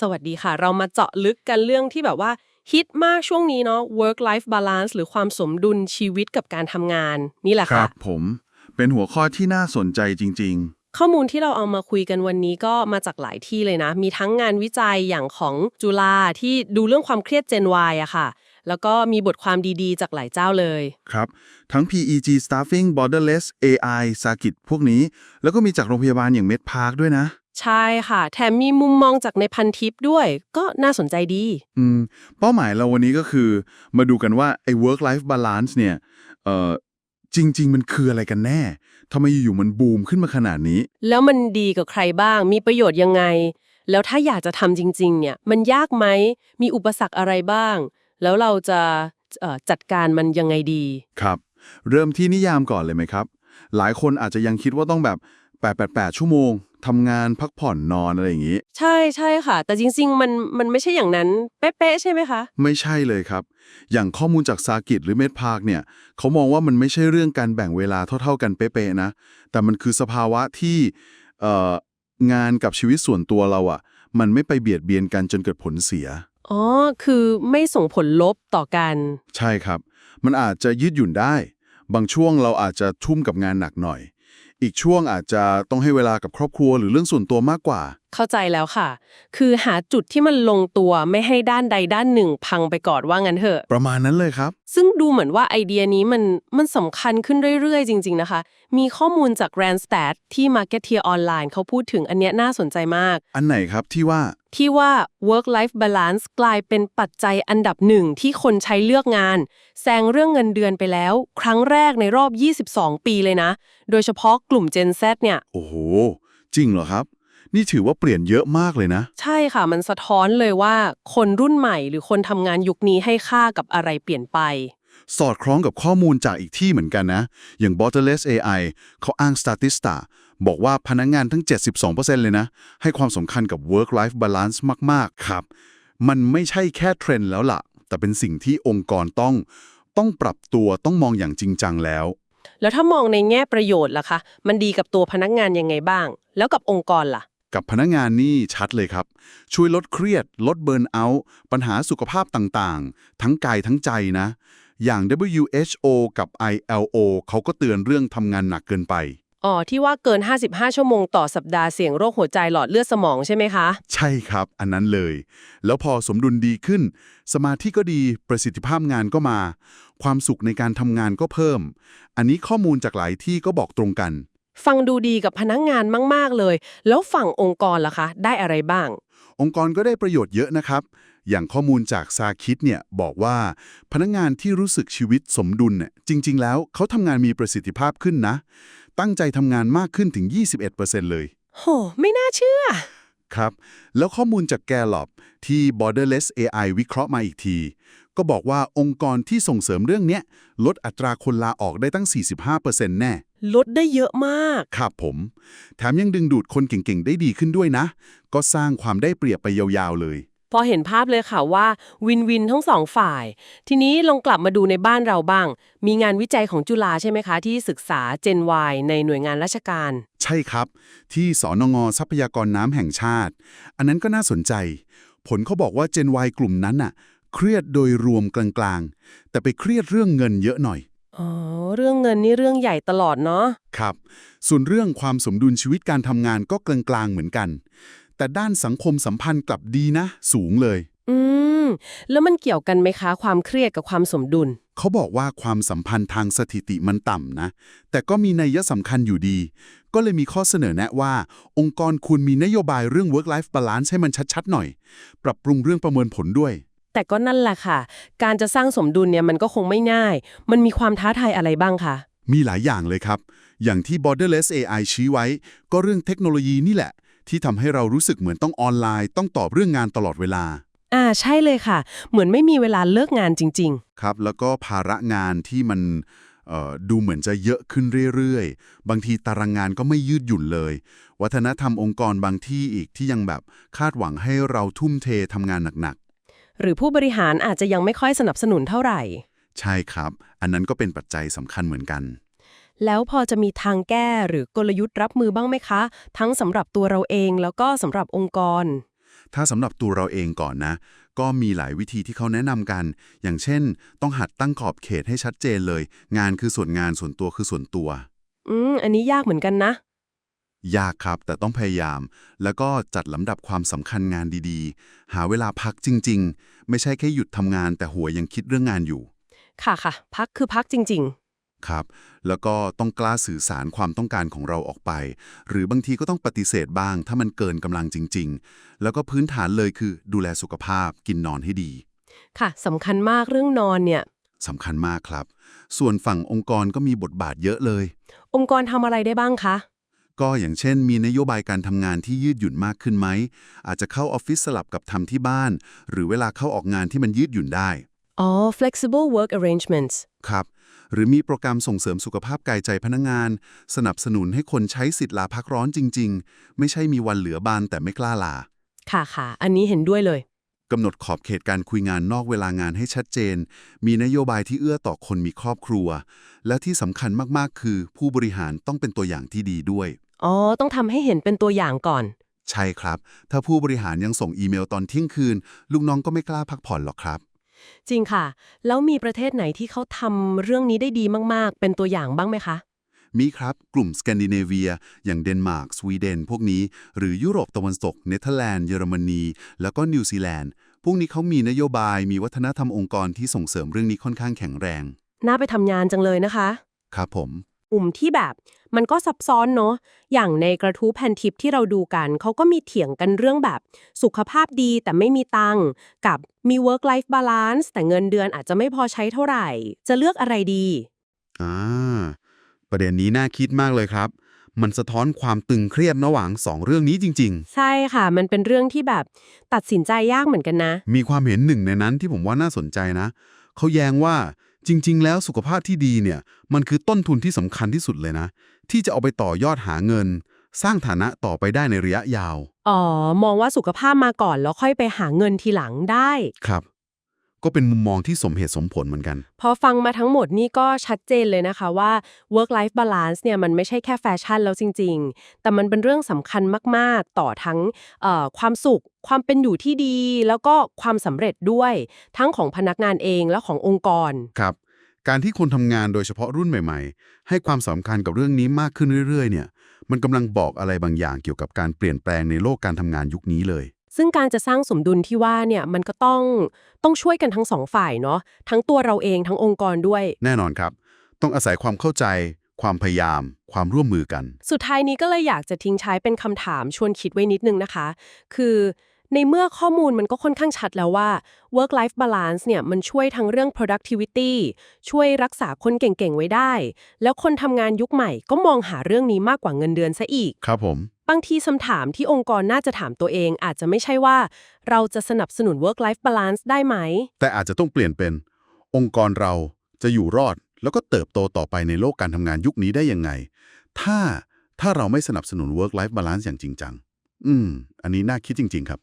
สวัสดีค่ะ เรามาเจาะลึกกันเรื่องที่แบบว่าฮิตมากช่วงนี้เนาะ work life balance หรือความสมดุลชีวิตกับการทำงาน นี่แหละครัค่ะบผม เป็นหัวข้อที่น่าสนใจจริง ข้อมูลที่เราเอามาคุยกันวันนี้ก็มาจากหลายที่เลยนะ มีทั้งงานวิจัยอย่างของจุฬาที่ดูเรื่องความเครียด Gen Y อะค่ะ แล้วก็มีบทความดีๆ จากหลายเจ้าเลย ๆ ครับ ทั้ง PEG Staffing Borderless AI สากิจพวกนี้ แล้วก็มีจากโรงพยาบาลอย่างเมดพาร์คด้วยนะใช่ค่ะ แถมมีมุมมองจากในพันทิปด้วย ก็น่าสนใจดี อืมเป้าหมายเราวันนี้ก็คือ มาดูกันว่าไอ้ work life balance เนี่ยเอ่อจริง ๆ มันคืออะไรกันแน่ทำไมอยู่ๆมันบูมขึ้นมาขนาดนี้ แล้วมันดีกับใครบ้าง มีประโยชน์ยังไง แล้วถ้าอยากจะทำจริง ๆ เนี่ย มันยากไหม มีอุปสรรคอะไรบ้าง แล้วเราจะเอ่อจัดการมันยังไงดี ครับ เริ่มที่นิยามก่อนเลยไหมครับ หลายคนอาจจะยังคิดว่าต้องแบบ 888 ชั่วโมงทำงานพักผ่อนนอนอะไรอย่างนี้ ใช่ใช่ค่ะ แต่จริง ๆ มันมันไม่ใช่อย่างนั้น เป๊ะๆใช่ไหมคะ ไม่ใช่เลยครับ อย่างข้อมูลจากสากิจหรือเมดพาร์คเนี่ย เขามองว่ามันไม่ใช่เรื่องการแบ่งเวลาเท่า ๆ กันเป๊ะๆนะ แต่มันคือสภาวะที่เอ่องานกับชีวิตส่วนตัวเราอะ่ะ มันไม่ไปเบียดเบียนกันจนเกิดผลเสีย อ๋อ คือไม่ส่งผลลบต่อกัน ใช่ครับ มันอาจจะยืดหยุ่นได้ บางช่วงเราอาจจะทุ่มกับงานหนักหน่อย อีกช่วงอาจจะต้องให้เวลากับครอบครัวหรือเรื่องส่วนตัวมากกว่า เข้าใจแล้วค่ะ คือหาจุดที่มันลงตัวไม่ให้ด้านใดด้านหนึ่งพังไปก่อนว่างั้นเถอะ ประมาณนั้นเลยครับ ซึ่งดูเหมือนว่าไอเดียนี้มันมันสำคัญขึ้นเรื่อย ๆ จริง ๆ นะคะ มีข้อมูลจาก Randstad ที่ Marketeer Online เขาพูดถึงอันเนี้ยน่าสนใจมาก อันไหนครับที่ว่า ที่ว่า work life balance กลายเป็นปัจจัยอันดับหนึ่งที่คนใช้เลือกงาน แซงเรื่องเงินเดือนไปแล้ว ครั้งแรกในรอบ 22 ปีเลยนะ โดยเฉพาะกลุ่ม Gen Z เนี่ย โอ้โห จริงเหรอครับ นี่ถือว่าเปลี่ยนเยอะมากเลยนะ ใช่ค่ะ มันสะท้อนเลยว่า คนรุ่นใหม่หรือคนทำงานยุคนี้ให้ค่ากับอะไรเปลี่ยนไป สอดคล้องกับข้อมูลจากอีกที่เหมือนกันนะ อย่าง Borderless AI เขาอ้าง Statista บอกว่าพนักงงานทั้ง 72%เลยนะ ให้ความสำคัญกับ work life balance มาก ๆ ครับ มันไม่ใช่แค่เทรนด์แล้วล่ะ แต่เป็นสิ่งที่องค์กรต้อง ต้องปรับตัวต้องมองอย่างจริงจังแล้วแล้วถ้ามองในแง่ประโยชน์ล่ะคะ มันดีกับตัวพนักงานยังไงบ้าง แล้วกับองค์กรล่ะ กับพนักงานนี่ชัดเลยครับ ช่วยลดเครียด ลดเบิร์นเอาท์ปัญหาสุขภาพต่างๆ ทั้งกายทั้งใจนะ อย่าง WHO กับ ILO เขาก็เตือนเรื่องทำงานหนักเกินไปอ๋อที่ว่าเกิน 55 ชั่วโมงต่อสัปดาห์เสี่ยงโรคหัวใจหลอดเลือดสมองใช่ไหมคะ ใช่ครับ อันนั้นเลย แล้วพอสมดุลดีขึ้น สมาธิก็ดีประสิทธิภาพงานก็มา ความสุขในการทำงานก็เพิ่ม อันนี้ข้อมูลจากหลายที่ก็บอกตรงกัน ฟังดูดีกับพนักงานมาก ๆ เลย แล้วฝั่งองค์กรล่ะคะ ได้อะไรบ้าง องค์กรก็ได้ประโยชน์เยอะนะครับ อย่างข้อมูลจากซาคิดเนี่ยบอกว่าพนักงานที่รู้สึกชีวิตสมดุลเนี่ยจริง ๆ แล้วเขาทำงานมีประสิทธิภาพขึ้นนะ ตั้งใจทำงานมากขึ้นถึง 21%เลย โห ไม่น่าเชื่อ ครับ แล้วข้อมูลจากแกล o บที่ Borderless AI วิเคราะห์มาอีกที ก็บอกว่าองค์กรที่ส่งเสริมเรื่องเนี้ย ลดอัตราคนลาออกได้ตั้ง 45%แน่ ลดได้เยอะมาก ครับผม แถมยังดึงดูดคนเก่งๆ ได้ดีขึ้นด้วยนะ ก็สร้างความได้เปรียบไปยาวๆเลย พอเห็นภาพเลยค่ะว่าวินวินทั้งสองฝ่าย ทีนี้ลองกลับมาดูในบ้านเราบ้าง มีงานวิจัยของจุฬาใช่ไหมคะ ที่ศึกษา Gen Y ในหน่วยงานราชการ ใช่ครับ ที่สอนงทรัพยากรน้ำแห่งชาติ อันนั้นก็น่าสนใจ ผลเขาบอกว่า Gen Y กลุ่มนั้นน่ะ เครียดโดยรวมกลางๆ แต่ไปเครียดเรื่องเงินเยอะหน่อยอ๋อเรื่องเงินนี่เรื่องใหญ่ตลอดเนาะครับ ส่วนเรื่องความสมดุลชีวิตการทำงานก็กลางๆเหมือนกัน แต่ด้านสังคมสัมพันธ์กลับดีนะ สูงเลย อืม แล้วมันเกี่ยวกันไหมคะความเครียดกับความสมดุล เขาบอกว่าความสัมพันธ์ทางสถิติมันต่ำนะ แต่ก็มีนัยสำคัญอยู่ดี ก็เลยมีข้อเสนอแนะว่า องค์กรควรมีนโยบายเรื่อง work life balance ให้มันชัดๆหน่อย ปรับปรุงเรื่องประเมินผลด้วย แต่ก็นั่นแหละค่ะ การจะสร้างสมดุลเนี่ยมันก็คงไม่ง่าย มันมีความท้าทายอะไรบ้างคะ มีหลายอย่างเลยครับ อย่างที่ Borderless AI ชี้ไว้ ก็เรื่องเทคโนโลยีนี่แหละ ที่ทำให้เรารู้สึกเหมือนต้องออนไลน์ ต้องตอบเรื่องงานตลอดเวลา อ่าใช่เลยค่ะ เหมือนไม่มีเวลาเลิกงานจริง ครับ แล้วก็ภาระงานที่มันเอ่อดูเหมือนจะเยอะขึ้นเรื่อยๆ บางทีตารางงานก็ไม่ยืดหยุ่นเลย วัฒนธรรมองค์กรบางที่อีกที่ยังแบบคาดหวังให้เราทุ่มเททำงานหนักๆ หรือผู้บริหารอาจจะยังไม่ค่อยสนับสนุนเท่าไหร่ ๆ ใช่ครับ อันนั้นก็เป็นปัจจัยสำคัญเหมือนกัน แล้วพอจะมีทางแก้หรือกลยุทธ์รับมือบ้างไหมคะ ทั้งสำหรับตัวเราเองแล้วก็สำหรับองค์กร ถ้าสำหรับตัวเราเองก่อนนะ ก็มีหลายวิธีที่เขาแนะนำกัน อย่างเช่น ต้องหัดตั้งขอบเขตให้ชัดเจนเลย งานคือส่วนงานส่วนตัวคือส่วนตัว อืม อันนี้ยากเหมือนกันนะ ยากครับแต่ต้องพยายาม แล้วก็จัดลำดับความสำคัญงานดีๆ หาเวลาพักจริง ๆ ไม่ใช่แค่หยุดทำงานแต่หัวยังคิดเรื่องงานอยู่ ค่ะค่ะ พักคือพักจริง ครับ แล้วก็ต้องกล้าสื่อสารความต้องการของเราออกไป หรือบางทีก็ต้องปฏิเสธบ้าง ถ้ามันเกินกำลังจริง ๆ แล้วก็พื้นฐานเลยคือดูแลสุขภาพกินนอนให้ดีๆค่ะสำคัญมากเรื่องนอนเนี่ยสำคัญมากครับ ส่วนฝั่งองค์กรก็มีบทบาทเยอะเลย องค์กรทำอะไรได้บ้างคะ ก็อย่างเช่น มีนโยบายการทำงานที่ยืดหยุ่นมากขึ้นไหม อาจจะเข้าออฟฟิศสลับกับทำที่บ้าน หรือเวลาเข้าออกงานที่มันยืดหยุ่นได้ อ๋อ flexible work arrangements ครับ หรือมีโปรแกรมส่งเสริมสุขภาพกายใจพนักงาน สนับสนุนให้คนใช้สิทธิ์ลาพักร้อนจริง ๆ ไม่ใช่มีวันเหลือบานแต่ไม่กล้าลา ค่ะค่ะ อันนี้เห็นด้วยเลยกำหนดขอบเขตการคุยงานนอกเวลางานให้ชัดเจน มีนโยบายที่เอื้อต่อคนมีครอบครัว และที่สำคัญมากๆ คือ ผู้บริหารต้องเป็นตัวอย่างที่ดีด้วย อ๋อ ต้องทำให้เห็นเป็นตัวอย่างก่อน ใช่ครับ ถ้าผู้บริหารยังส่งอีเมลตอนเที่ยงคืน ลูกน้องก็ไม่กล้าพักผ่อนหรอกครับ จริงค่ะ แล้วมีประเทศไหนที่เขาทำเรื่องนี้ได้ดีมากๆ เป็นตัวอย่างบ้างไหมคะ มีครับกลุ่มสแกนดิเนเวีย อย่างเดนมาร์กสวีเดน พวกนี้ หรือยุโรปตะวันตกเนเธอร์แลนด์เยอรมนี แล้วก็นิวซีแลนด์พวกนี้เขามีนโยบายมีวัฒนธรรมองค์กรที่ส่งเสริมเรื่องนี้ค่อนข้างแข็งแรง น่าไปทำงานจังเลยนะคะ ครับผม กลุ่มที่แบบ มันก็ซับซ้อนเนาะ อย่างในกระทู้แผ่นทิปที่เราดูกัน เขาก็มีเถียงกันเรื่องแบบสุขภาพดีแต่ไม่มีตังค์กับมี work life balance แต่เงินเดือนอาจจะไม่พอใช้เท่าไหร่ จะเลือกอะไรดีอ่าประเด็นนี้น่าคิดมากเลยครับ มันสะท้อนความตึงเครียดระหว่างสองเรื่องนี้จริงใช่ค่ะ มันเป็นเรื่องที่แบบตัดสินใจยากเหมือนกันนะๆมีความเห็นหนึ่งในนั้นที่ผมว่าน่าสนใจนะ เขาแย้งว่าจริง ๆ แล้วสุขภาพที่ดีเนี่ย มันคือต้นทุนที่สำคัญที่สุดเลยนะ ที่จะเอาไปต่อยอดหาเงิน สร้างฐานะต่อไปได้ในระยะยาว อ๋อ มองว่าสุขภาพมาก่อนแล้วค่อยไปหาเงินทีหลังได้ ครับ ก็เป็นมุมมองที่สมเหตุสมผลเหมือนกัน พอฟังมาทั้งหมดนี่ก็ชัดเจนเลยนะคะว่า work life balance เนี่ยมันไม่ใช่แค่แฟชั่นแล้วจริง ๆ แต่มันเป็นเรื่องสำคัญมากๆ ต่อทั้งเอ่อความสุข ความเป็นอยู่ที่ดี แล้วก็ความสำเร็จด้วย ทั้งของพนักงานเองและขององค์กร ครับ การที่คนทำงานโดยเฉพาะรุ่นใหม่ๆ ให้ความสำคัญกับเรื่องนี้มากขึ้นเรื่อยๆ เนี่ย มันกำลังบอกอะไรบางอย่างเกี่ยวกับการเปลี่ยนแปลงในโลกการทำงานยุคนี้เลย ซึ่งการจะสร้างสมดุลที่ว่าเนี่ยมันก็ต้องต้องช่วยกันทั้งสองฝ่ายเนาะทั้งตัวเราเองทั้งองค์กรด้วย แน่นอนครับ ต้องอาศัยความเข้าใจ ความพยายาม ความร่วมมือกัน สุดท้ายนี้ก็เลยอยากจะทิ้งใช้เป็นคำถามชวนคิดไว้นิดนึงนะคะ คือ ในเมื่อข้อมูลมันก็ค่อนข้างชัดแล้วว่า work life balance เนี่ยมันช่วยทั้งเรื่อง productivity ช่วยรักษาคนเก่งๆ ไว้ได้ แล้วคนทำงานยุคใหม่ก็มองหาเรื่องนี้มากกว่าเงินเดือนซะอีก ครับผม บางทีคำถามที่องค์กรน่าจะถามตัวเอง อาจจะไม่ใช่ว่า เราจะสนับสนุน work life balance ได้ไหม แต่อาจจะต้องเปลี่ยนเป็น องค์กรเราจะอยู่รอด แล้วก็เติบโตต่อไปในโลกการทำงานยุคนี้ได้ยังไง ถ้าถ้าเราไม่สนับสนุน work life balance อย่างจริงจัง อืม อันนี้น่าคิดจริง ๆ ครับ